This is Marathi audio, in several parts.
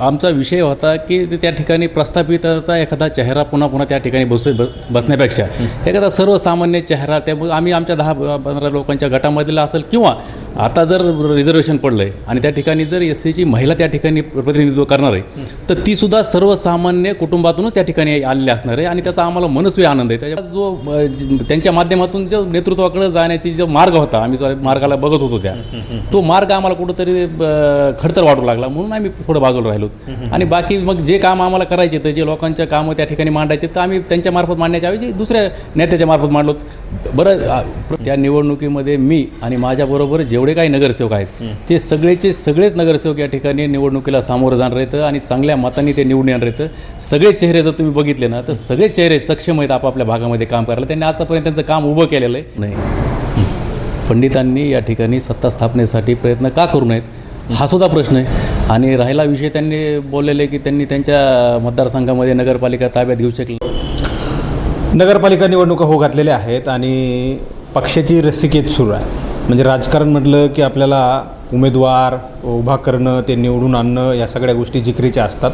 आमचा विषय होता की ते त्या ठिकाणी प्रस्थापिताचा एखादा चेहरा पुन्हा पुन्हा त्या ठिकाणी बसू बसण्यापेक्षा. एखादा सर्वसामान्य चेहरा त्यामुळे आम्ही आमच्या दहा पंधरा लोकांच्या गटामधला असेल किंवा आता जर रिझर्वेशन पडलं आहे आणि त्या ठिकाणी जर एस सीची महिला त्या ठिकाणी प्रतिनिधित्व करणार आहे तर ती सुद्धा सर्वसामान्य कुटुंबातूनच त्या ठिकाणी आलेली असणार आहे आणि त्याचा आम्हाला मनस्वी आनंद आहे. त्याच्या जो त्यांच्या माध्यमातून जो नेतृत्वाकडे जाण्याची जो मार्ग होता आम्ही जो मार्गाला बघत होतो त्या तो मार्ग आम्हाला कुठंतरी खडतर वाटू लागला म्हणून आम्ही थोडं बाजूला राहिलो. आणि बाकी मग जे काम आम्हाला करायचे तर जे लोकांच्या कामं त्या ठिकाणी मांडायचे तर आम्ही त्यांच्या मार्फत मांडण्याच्या ऐवजी दुसऱ्या नेत्याच्या मार्फत मांडलो. बरं त्या निवडणुकीमध्ये मी आणि माझ्याबरोबर जेवढे काही नगरसेवक आहेत. ते सगळेचे सगळेच नगरसेवक या ठिकाणी निवडणुकीला सामोरं जाणार आहेत आणि चांगल्या मतांनी ते निवडून येणार आहेत. सगळे चेहरे जर तुम्ही बघितले ना तर सगळे चेहरे सक्षम आहेत आपापल्या भागामध्ये काम करायला. त्यांनी आतापर्यंत त्यांचं काम उभं केलेलं आहे. नाही. पंडितांनी या ठिकाणी सत्ता स्थापनेसाठी प्रयत्न का करू नयेत हा सुद्धा प्रश्न आहे. आणि राहिला विषय त्यांनी बोललेले की त्यांनी त्यांच्या मतदारसंघामध्ये नगरपालिका ताब्यात घेऊ शकले नगरपालिका निवडणुका हो घातलेल्या आहेत आणि पक्षाची रस्सिकेत सुरू आहे. म्हणजे राजकारण म्हटलं की आपल्याला उमेदवार उभा करणं ते निवडून आणणं या सगळ्या गोष्टी जिकरीच्या असतात.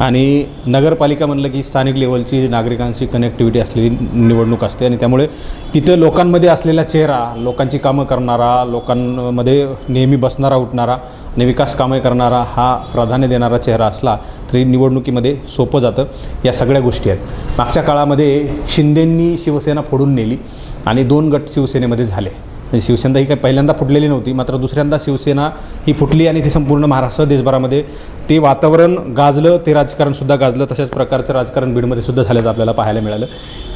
आणि नगरपालिका म्हणलं की स्थानिक लेवलची नागरिकांशी कनेक्टिव्हिटी असलेली निवडणूक असते आणि त्यामुळे तिथं लोकांमध्ये असलेला चेहरा लोकांची कामं करणारा लोकांमध्ये नेहमी बसणारा उठणारा आणि विकास कामे करणारा हा प्राधान्य देणारा चेहरा असला तरी निवडणुकीमध्ये सोपं जातं. या सगळ्या गोष्टी आहेत. मागच्या काळामध्ये शिंदेंनी शिवसेना फोडून नेली आणि दोन गट शिवसेनेमध्ये झाले. म्हणजे शिवसेना ही काही पहिल्यांदा फुटलेली नव्हती मात्र दुसऱ्यांदा शिवसेना ही फुटली आणि ती संपूर्ण महाराष्ट्र देशभरामध्ये. ते वातावरण गाजलं ते राजकारणसुद्धा गाजलं तशाच प्रकारचं राजकारण बीडमध्ये सुद्धा झाल्याचं आपल्याला पाहायला मिळालं.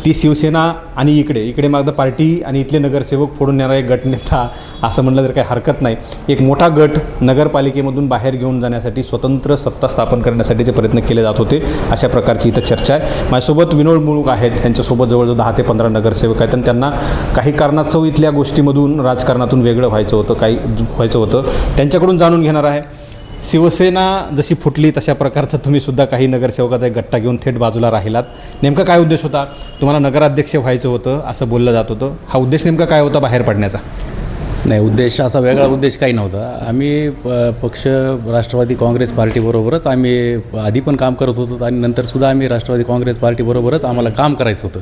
ती शिवसेना आणि इकडे इकडे मागदा पार्टी आणि इथले नगरसेवक फोडून येणारा एक गटनेता असं म्हणलं तर काही हरकत नाही. एक मोठा गट नगरपालिकेमधून बाहेर घेऊन जाण्यासाठी स्वतंत्र सत्ता स्थापन करण्यासाठीचे प्रयत्न केले जात होते अशा प्रकारची इथं चर्चा आहे. माझ्यासोबत विनोद मुळूक आहेत त्यांच्यासोबत जवळजवळ दहा ते पंधरा नगरसेवक आहेत आणि त्यांना काही कारणास्तव इथल्या गोष्टीमधून राजकारणातून वेगळं व्हायचं होतं काही व्हायचं होतं. त्यांच्याकडून जाणून घेणार आहे. शिवसेना जशी फुटली तशा प्रकारचं तुम्ही सुद्धा काही नगरसेवकाचा एक गट्टा घेऊन थेट बाजूला राहिलात. नेमका काय उद्देश होता? तुम्हाला नगराध्यक्ष व्हायचं होतं असं बोललं जात होतं. हा उद्देश नेमका काय होता बाहेर पडण्याचा? नाही उद्देश असा वेगळा उद्देश काही नव्हता. आम्ही प- पक्ष राष्ट्रवादी काँग्रेस पार्टीबरोबरच आम्ही आधी पण काम करत होतो आणि नंतरसुद्धा आम्ही राष्ट्रवादी काँग्रेस पार्टीबरोबरच आम्हाला काम करायचं होतं.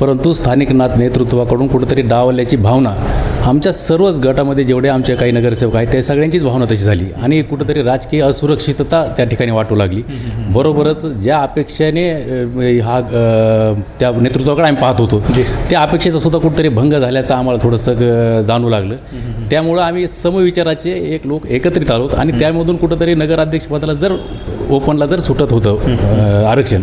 परंतु स्थानिक नाथ नेतृत्वाकडून कुठंतरी डावल्याची भावना आमच्या सर्वच गटामध्ये जेवढे आमचे काही नगरसेवक आहेत त्या सगळ्यांचीच भावना तशी झाली. आणि कुठंतरी राजकीय असुरक्षितता त्या ठिकाणी वाटू लागली. बरोबरच ज्या अपेक्षेने हा त्या नेतृत्वाकडे आम्ही पाहत होतो. त्या अपेक्षेचा सुद्धा कुठंतरी भंग झाल्याचं आम्हाला थोडंसं जाणू लागलं. त्यामुळं आम्ही समविचाराचे एक लोक एकत्रित आलोत आणि त्यामधून कुठंतरी नगराध्यक्षपदाला जर ओपनला जर सुटत होतं आरक्षण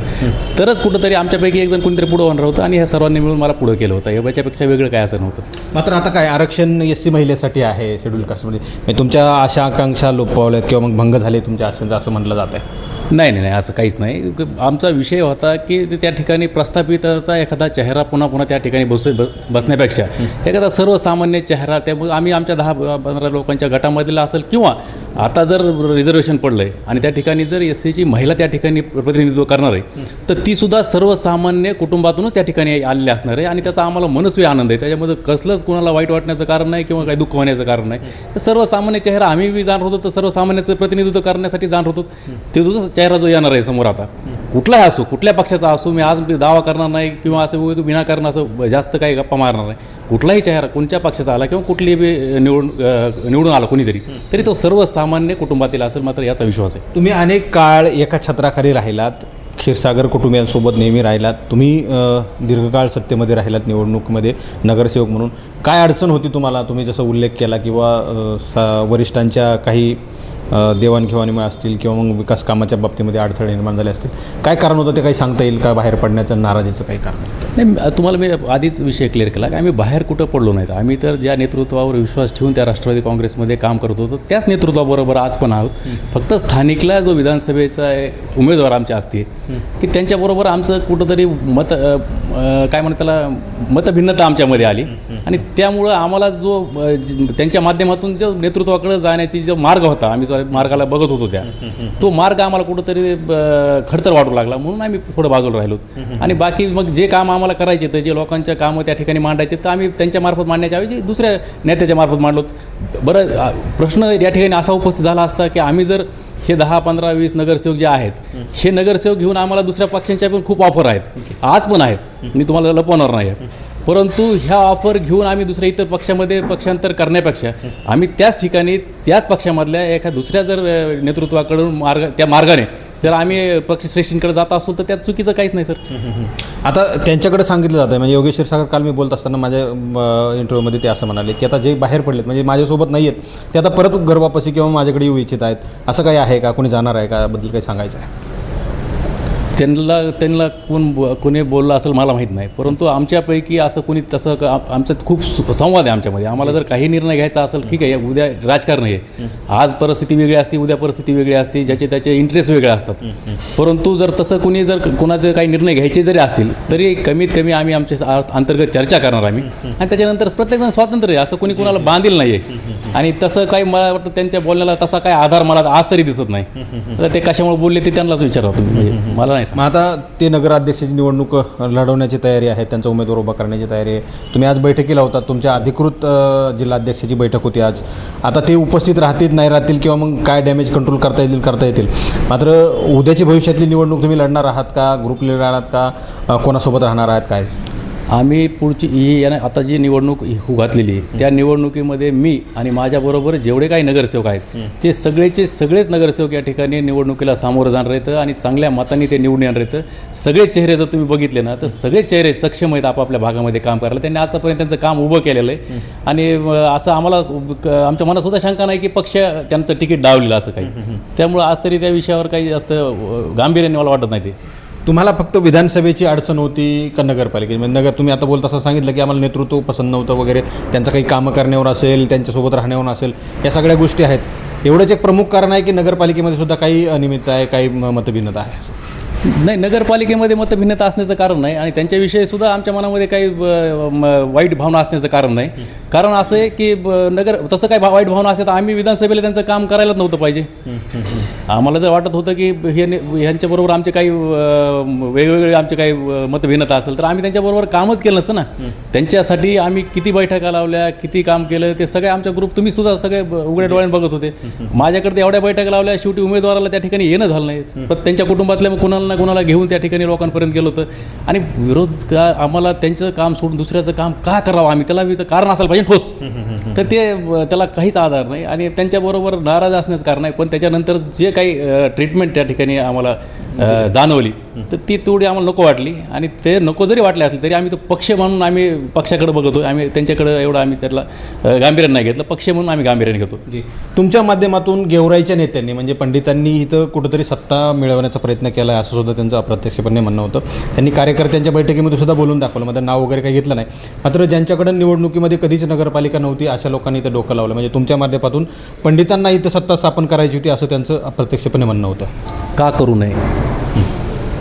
तरच कुठंतरी आमच्यापैकी एक जण कोणीतरी पुढं होणार होतं आणि ह्या सर्वांनी मिळून मला पुढं केलं होतं. याच्यापेक्षा वेगळं काय असं नव्हतं. मात्र आता काय आरक्षण एस सी महिलेसाठी आहे शेड्यूल कास्टमध्ये म्हणजे तुमच्या आशा आकांक्षा लोप पावल्यात किंवा मग भंग झाले तुमच्या आशांचं असं म्हटलं जात आहे नाही नाही नाही असं काहीच नाही. आमचा विषय होता की ते त्या ठिकाणी प्रस्थापिताचा एखादा चेहरा पुन्हा पुन्हा त्या ठिकाणी बस ब- बसण्यापेक्षा. एखादा सर्वसामान्य चेहरा त्यामुळे आम्ही आमच्या दहा पंधरा लोकांच्या गटामधला असेल किंवा आता जर रिझर्वेशन पडलं आहे आणि त्या ठिकाणी जर एस सीची महिला त्या ठिकाणी प्रतिनिधित्व करणार आहे तर तीसुद्धा सर्वसामान्य कुटुंबातूनच त्या ठिकाणी आलेली असणार आहे आणि त्याचा आम्हाला मनस्वी आनंद आहे. त्याच्यामध्ये कसलंच कोणाला वाईट वाटण्याचं कारण नाही किंवा काही दुःख होण्याचं कारण नाही. तर सर्वसामान्य चेहरा आम्ही बी जाणार होतो तर सर्वसामान्याचं प्रतिनिधित्व करण्यासाठी जाणार होतो. ते सुद्धा चेहरा जो येणार आहे समोर आता कुठलाही असो कुठल्या पक्षाचा असो मी आज दावा करणार नाही किंवा असं विनाकारण असं जास्त काही गप्पा मारणार नाही. कुठलाही चेहरा कोणत्या पक्षाचा आला किंवा कुठली बी निवडून निवडून आला कोणीतरी तरी तो सर्वसामान्य कुटुंबातील असेल मात्र याचा विश्वास आहे. तुम्ही अनेक काळ एका छत्राखाली राहिलात क्षीरसागर कुटुंबियांसोबत नेहमी राहिलात तुम्ही दीर्घकाळ सत्तेमध्ये राहिलात निवडणुकीमध्ये नगरसेवक म्हणून. काय अडचण होती तुम्हाला? तुम्ही जसं उल्लेख केला किंवा सा- वरिष्ठांच्या काही देवाणघेवाणीमुळे असतील किंवा मग विकास कामाच्या बाबतीमध्ये अडथळे निर्माण झाले असतील काय कारण होतं ते काही सांगता येईल का बाहेर पडण्याचं नाराजीचं काही कारण? नाही तुम्हाला मी आधीच विषय क्लिअर केला की आम्ही बाहेर कुठं पडलो नाहीत आम्ही तर ज्या नेतृत्वावर विश्वास ठेवून त्या राष्ट्रवादी काँग्रेसमध्ये काम करत होतो त्याच नेतृत्वाबरोबर आज पण आहोत. फक्त स्थानिकला जो विधानसभेचा उमेदवार आमच्या असते की त्यांच्याबरोबर आमचं कुठंतरी मत काय म्हणतात त्याला मतभिन्नता आमच्यामध्ये आली. आणि त्यामुळं आम्हाला ज- त्यांच्या माध्यमातून जो नेतृत्वाकडे जाण्याची जो मार्ग होता आम्ही जो मार्गाला बघत होतो त्या. तो मार्ग आम्हाला कुठंतरी खडतर वाटू लागला. म्हणून आम्ही थोडं बाजूला राहिलो. आणि बाकी मग जे काम आम्हाला करायचे तर जे लोकांच्या कामं त्या ठिकाणी मांडायचे तर आम्ही त्यांच्या मार्फत मांडण्याच्या ऐवजी दुसऱ्या नेत्याच्या मार्फत मांडलो. बरं प्रश्न या ठिकाणी असा उपस्थित झाला असता की आम्ही जर हे दहा पंधरा वीस नगरसेवक जे आहेत हे नगरसेवक घेऊन आम्हाला दुसऱ्या पक्षांच्या पण खूप ऑफर आहेत. आज पण आहेत. मी तुम्हाला लपवणार नाही. परंतु ह्या ऑफर घेऊन आम्ही दुसऱ्या इतर पक्षामध्ये पक्षांतर करण्यापेक्षा आम्ही त्याच ठिकाणी त्याच पक्षामधल्या एका दुसऱ्या जर नेतृत्वाकडून मार्ग त्या मार्गाने जर आम्ही पक्षश्रेष्ठींकडे जात असू तर त्यात चुकीचं काहीच नाही सर. आता त्यांच्याकडे सांगितलं जातं म्हणजे योगेश्वर सागर काल मी बोलत असताना माझ्या इंटरव्ह्यूमध्ये ते असं म्हणाले की आता जे बाहेर पडलेत म्हणजे माझ्यासोबत नाही आहेत ते आता परत गर्भापाशी किंवा माझ्याकडे येऊ इच्छित आहेत असं काही आहे का? कोणी जाणार आहे का? बद्दल काही सांगायचं आहे. त्यांना त्यांना कोण ब- कोणी बोललं असेल मला माहीत नाही. परंतु आमच्यापैकी असं कोणी तसं क- आम- आमच्यात खूप संवाद आहे आमच्यामध्ये. आम्हाला जर काही निर्णय घ्यायचा असेल ठीक आहे उद्या राजकारण आहे. आज परिस्थिती वेगळी असते उद्या परिस्थिती वेगळी असते ज्याचे त्याचे इंटरेस्ट वेगळे असतात. परंतु जर तसं कोणी जर कोणाचे काही निर्णय घ्यायचे जरी असतील तरी कमीत कमी आम्ही आमच्या अंतर्गत चर्चा करणार आम्ही. आणि त्याच्यानंतर प्रत्येकजण स्वातंत्र्य आहे. असं कोणी कोणाला बांधील नाही आहे आणि तसं काही मला वाटतं त्यांच्या बोलण्याला तसा काही आधार मला आज तरी दिसत नाही. तर ते कशामुळे बोलले ते त्यांनाच विचारा तुम्ही. म्हणजे मला नाही मग आता ते नगराध्यक्षाची निवडणूक लढवण्याची तयारी आहे त्यांचा उमेदवार उभा करण्याची तयारी आहे. तुम्ही आज बैठकीला होता तुमच्या अधिकृत जिल्हाध्यक्षाची बैठक होती आज. आता ते उपस्थित राहतील नाही राहतील किंवा मग काय डॅमेज कंट्रोल करता येतील करता येतील. मात्र उद्याची भविष्यातली निवडणूक तुम्ही लढणार आहात का? ग्रुप लिडर आहात का? कोणासोबत राहणार आहात काय? आम्ही पुढची ही याने आता जी निवडणूक ही घातलेली आहे त्या निवडणुकीमध्ये मी आणि माझ्याबरोबर जेवढे काही नगरसेवक आहेत ते सगळेचे सगळेच नगरसेवक या ठिकाणी निवडणुकीला सामोरं जाणार आहेत आणि चांगल्या मतांनी ते निवडून येणार आहेत. सगळे चेहरे जर तुम्ही बघितले ना तर सगळे चेहरे सक्षम आहेत आपापल्या भागामध्ये काम करायला. त्यांनी आतापर्यंत त्यांचं काम उभं केलेलं आहे. आणि असं आम्हाला आमच्या मनात सुद्धा शंका नाही की पक्ष त्यांचं तिकीट डावलेलं असं काही. त्यामुळं आज तरी त्या विषयावर काही जास्त गांभीर्याने मला वाटत नाही ते. तुम्हाला फक्त विधानसभेची अडचण होती का नगरपालिकेची? म्हणजे नगर तुम्ही आता बोलता असं सांगितलं की आम्हाला नेतृत्व पसंत नव्हतं वगैरे त्यांचं काही कामं करण्यावर असेल त्यांच्यासोबत राहण्यावर असेल या सगळ्या गोष्टी आहेत. एवढंच एक प्रमुख कारण आहे की नगरपालिकेमध्ये सुद्धा काही अनियमितता आहे काही मतभिन्नता आहे. नाही नगरपालिकेमध्ये मतभिन्नता असण्याचं कारण नाही आणि त्यांच्याविषयी सुद्धा आमच्या मनामध्ये काही वाईट भावना असण्याचं कारण नाही. कारण असं आहे की नगर तसं काही वाईट भावना असेल तर आम्ही विधानसभेला त्यांचं काम करायलाच नव्हतं पाहिजे. आम्हाला जर वाटत होतं की हे ह्यांच्याबरोबर आमचे काही वेगवेगळे आमचे काही मतभिन्नता असेल तर आम्ही त्यांच्याबरोबर कामच केलं नसतं ना. त्यांच्यासाठी आम्ही किती बैठका लावल्या किती काम केलं ते सगळे आमच्या ग्रुप तुम्ही सुद्धा सगळे उघड्या डोळ्याने बघत होते. माझ्याकडे एवढ्या बैठका लावल्या शेवटी उमेदवाराला त्या ठिकाणी येणं झालं नाही. पण त्यांच्या कुटुंबातल्या कुणाला ना कुणाला घेऊन त्या ठिकाणी लोकांपर्यंत गेलो होतं. आणि विरोध का आम्हाला त्यांचं काम सोडून दुसऱ्याचं काम का करावं? आम्ही त्याला कारण असायला पाहिजे ठोस. तर ते त्याला काहीच आधार नाही. आणि त्यांच्याबरोबर नाराज असण्याचं कारण आहे पण त्याच्यानंतर जे काही ट्रीटमेंट त्या ठिकाणी आम्हाला जाणवली. तर ती तेवढी आम्हाला नको वाटली आणि ते नको जरी वाटले असले तरी आम्ही तो पक्ष म्हणून आम्ही पक्षाकडे बघतो आम्ही त्यांच्याकडे एवढं आम्ही त्याला गांभीर्याने नाही घेतलं. पक्ष म्हणून आम्ही गांभीर्याने घेतो जी. तुमच्या माध्यमातून गेवराईच्या नेत्यांनी म्हणजे पंडितांनी इथं कुठंतरी सत्ता मिळवण्याचा प्रयत्न केला आहे असं सुद्धा त्यांचं अप्रत्यक्षपणे म्हणणं होतं. त्यांनी कार्यकर्त्यांच्या बैठकीमध्ये सुद्धा बोलून दाखवलं मात्र नाव वगैरे काही घेतलं नाही. मात्र ज्यांच्याकडे निवडणुकीमध्ये कधीच नगरपालिका नव्हती अशा लोकांनी इथं डोकं लावलं. म्हणजे तुमच्या माध्यमातून पंडितांना इथं सत्ता स्थापन करायची होती असं त्यांचं अप्रत्यक्षपणे म्हणणं होतं. का करू नये?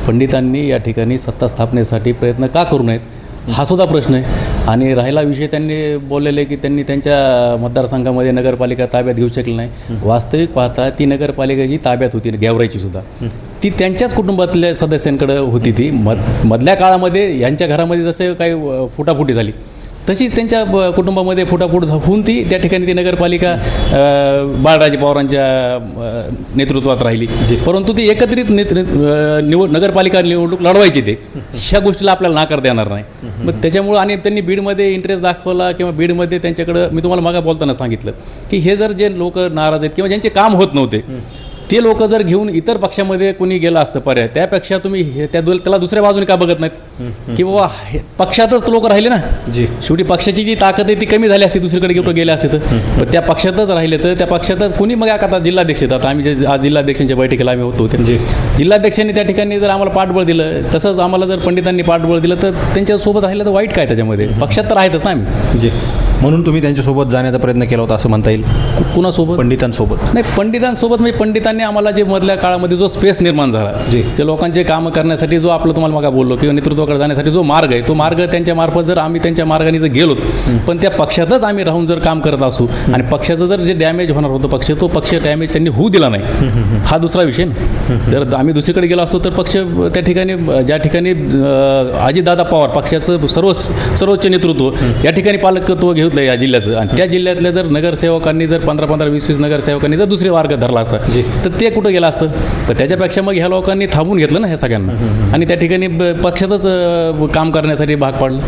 पंडितांनी या ठिकाणी सत्ता स्थापनेसाठी प्रयत्न का करू नयेत? हा सुद्धा प्रश्न आहे. आणि राहिला विषय त्यांनी बोललेले की त्यांनी त्यांच्या मतदारसंघामध्ये नगरपालिका ताब्यात घेऊ शकली नाही. वास्तविक पाहता ती नगरपालिका जी ताब्यात होती गेवराईची सुद्धा ती त्यांच्याच कुटुंबातल्या सदस्यांकडे होती ती. मध मधल्या काळामध्ये यांच्या घरामध्ये जसे काही फुटाफुटी झाली. तशीच त्यांच्या ब- कुटुंबामध्ये फुटाफूट होऊन ती त्या ठिकाणी ती नगरपालिका बाळराजे पवारांच्या नेतृत्वात राहिली. परंतु ती एकत्रित नेतृ निवड नगरपालिका निवडणूक लढवायची ते. ह्या गोष्टीला आपल्याला नाकारता येणार नाही. मग त्याच्यामुळं आणि त्यांनी बीडमध्ये इंटरेस्ट दाखवला किंवा बीडमध्ये त्यांच्याकडं मी तुम्हाला मागा बोलताना सांगितलं की हे जर जे लोक नाराज आहेत किंवा ज्यांचे काम होत नव्हते ते लोक जर घेऊन इतर पक्षामध्ये कोणी गेलं असतं पर्याय त्यापेक्षा तुम्ही त्या त्याला दुसऱ्या बाजूने का बघत नाहीत? की बाबा पक्षातच लोक राहिले ना? जी. शेवटी पक्षाची जी ताकद आहे ती कमी झाली असती दुसरीकडे गेलो गेले असते तर. पण त्या पक्षातच राहिले तर त्या पक्षातच कुणी मग आता जिल्हाध्यक्ष आता आम्ही जे आज जिल्हाध्यक्षांच्या बैठकीला आम्ही होतो ते जिल्हाध्यक्षांनी त्या ठिकाणी जर आम्हाला पाठबळ दिलं तसंच आम्हाला जर पंडितांनी पाठबळ दिलं तर त्यांच्यासोबत राहिलं तर वाईट काय त्याच्यामध्ये? पक्षात तर आहेतच ना आम्ही. जी. म्हणून तुम्ही त्यांच्यासोबत जाण्याचा प्रयत्न केला होता असं म्हणता येईल. कुणासोबत? पंडितांसोबत. नाही पंडितांसोबत म्हणजे पंडितांनी आम्हाला जे मधल्या काळामध्ये जो स्पेस निर्माण झाला जी. जे लोकांचे कामं करण्यासाठी जो आपलं तुम्हाला मग बोललो किंवा नेतृत्वाकडे जाण्यासाठी जो मार्ग आहे तो मार्ग त्यांच्या मार्फत जर आम्ही त्यांच्या मार्गाने जर गेलो पण त्या पक्षातच आम्ही राहून जर काम करत असू आणि पक्षाचं जर जे डॅमेज होणार होतं पक्ष तो पक्ष डॅमेज त्यांनी होऊ दिला नाही. हा दुसरा विषय ना. जर आम्ही दुसरीकडे गेलो असतो तर पक्ष त्या ठिकाणी ज्या ठिकाणी अजितदादा पवार पक्षाचं सर्व सर्वोच्च नेतृत्व या ठिकाणी पालकत्व घेऊन घेतलं या जिल्ह्याचं. आणि त्या जिल्ह्यातल्या जर नगरसेवकांनी जर पंधरा पंधरा वीस वीस नगरसेवकांनी जर दुसरे मार्ग धरला असता तर ते कुठं गेलं असतं? तर त्याच्यापेक्षा मग ह्या लोकांनी थांबून घेतलं ना ह्या सगळ्यांना. आणि त्या ठिकाणी पक्षातच काम करण्यासाठी भाग पाडलं.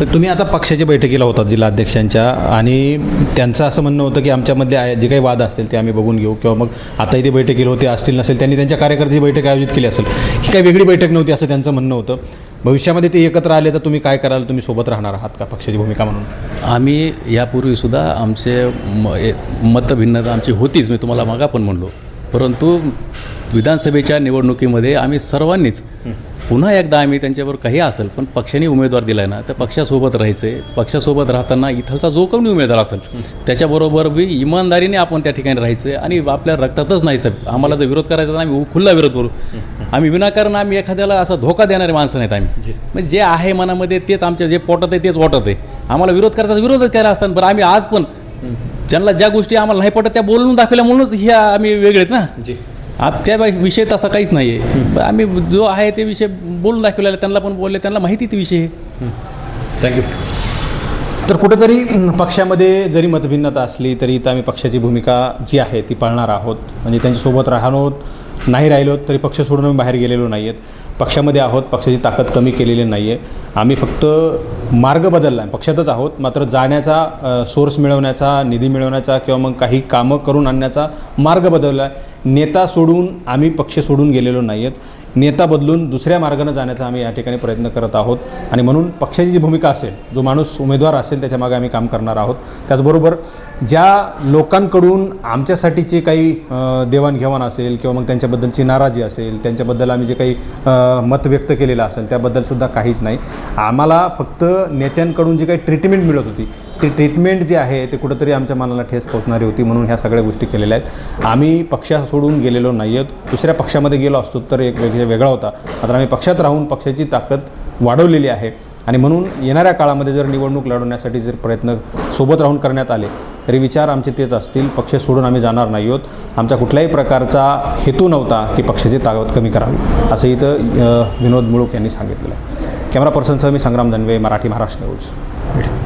तर तुम्ही आता पक्षाच्या बैठकीला होतात जिल्हाध्यक्षांच्या आणि त्यांचं असं म्हणणं होतं की आमच्यामधले आहे- जे काही वाद असतील ते आम्ही बघून घेऊ. किंवा मग आता इथे बैठकीला होते असतील नसेल त्यांनी त्यांच्या कार्यकर्त्याची बैठक आयोजित केली असेल. ही काही वेगळी बैठक नव्हती असं त्यांचं म्हणणं होतं. भविष्यामध्ये ते एकत्र आले तर तुम्ही काय कराल? तुम्ही सोबत राहणार आहात का पक्षाची भूमिका म्हणून? आम्ही यापूर्वीसुद्धा आमचे म ए- मतभिन्नता आमची होतीच मी तुम्हाला मागा पण म्हणलो. परंतु विधानसभेच्या निवडणुकीमध्ये आम्ही सर्वांनीच पुन्हा एकदा आम्ही त्यांच्यावर काही असेल पण पक्षाने उमेदवार दिला ना तर पक्षासोबत राहायचं. आहे पक्षासोबत राहताना इथलचा जो कोणी उमेदवार असेल त्याच्याबरोबर बी इमानदारीने आपण त्या ठिकाणी राहायचं आहे आणि आपल्या रक्तातच नाही साहेब. आम्हाला जर विरोध करायचा तर आम्ही खुल्ला विरोध करू. आम्ही विनाकारण आम्ही एखाद्याला असा धोका देणारे माणसं नाहीत आम्ही. म्हणजे जे आहे मनामध्ये तेच आमच्या जे पोटात आहे तेच वाटत आहे. आम्हाला विरोध करायचा तर विरोधच करायला असताना बरं आम्ही आज पण ज्यांना ज्या गोष्टी आम्हाला नाही पटत त्या बोलून दाखवल्या म्हणूनच ह्या आम्ही वेगळेत ना. आप त्या विषय तसा काहीच नाही आहे आम्ही जो आहे ते विषय बोलून दाखवलेला त्यांना पण बोलले त्यांना माहिती ते विषय आहे. थँक्यू तर कुठेतरी पक्षामध्ये जरी मतभिन्नता असली तरी इथं आम्ही पक्षाची भूमिका जी आहे ती पाळणार आहोत. म्हणजे त्यांच्यासोबत राहणं नाही राहिलो तरी पक्ष सोडून आम्ही बाहेर गेलेलो नाही आहेत पक्षामध्ये आहोत पक्षाची ताकद कमी केलेली नाही आहे आम्ही फक्त मार्ग बदलला. आहे पक्षातच आहोत मात्र जाण्याचा सोर्स मिळवण्याचा निधी मिळवण्याचा किंवा मग काही कामं करून आणण्याचा मार्ग बदलला. आहे नेता सोडून आम्ही पक्ष सोडून गेलेलो नाही आहेत नेता बदलून दुसऱ्या मार्गानं जाण्याचा आम्ही या ठिकाणी प्रयत्न करत आहोत. आणि म्हणून पक्षाची जी भूमिका असेल जो माणूस उमेदवार असेल त्याच्यामागे आम्ही काम करणार आहोत. त्याचबरोबर ज्या लोकांकडून आमच्यासाठीचे काही देवाणघेवाण असेल किंवा मग त्यांच्या त्यांच्याबद्दलची नाराजी असेल त्यांच्याबद्दल आम्ही जे काही मत व्यक्त केलेलं असेल त्याबद्दलसुद्धा काहीच नाही. आम्हाला फक्त नेत्यांकडून जी काही ट्रीटमेंट मिळत होती ती ट्रीटमेंट जी आहे ते कुठंतरी आमच्या मनाला ठेस पोचणारी होती म्हणून ह्या सगळ्या गोष्टी केलेल्या आहेत. आम्ही पक्ष सोडून गेलेलो नाही आहेत दुसऱ्या पक्षामध्ये गेलो असतो तर एक वेगळा वेगळा होता. मात्र आम्ही पक्षात राहून पक्षाची ताकद वाढवलेली आहे. आणि म्हणून येणाऱ्या काळामध्ये जर निवडणूक लढवण्यासाठी जर प्रयत्न सोबत राहून करण्यात आले तरी विचार आमचे तेच असतील. पक्ष सोडून आम्ही जाणार नाही आहोत. आमचा कुठल्याही प्रकारचा हेतू नव्हता की पक्षाची ताकद कमी करावी असं इथं विनोद मुळूक यांनी सांगितलेलं आहे. कॅमेरा पर्सनसह मी संग्राम दनवे मराठी महाराष्ट्र न्यूज.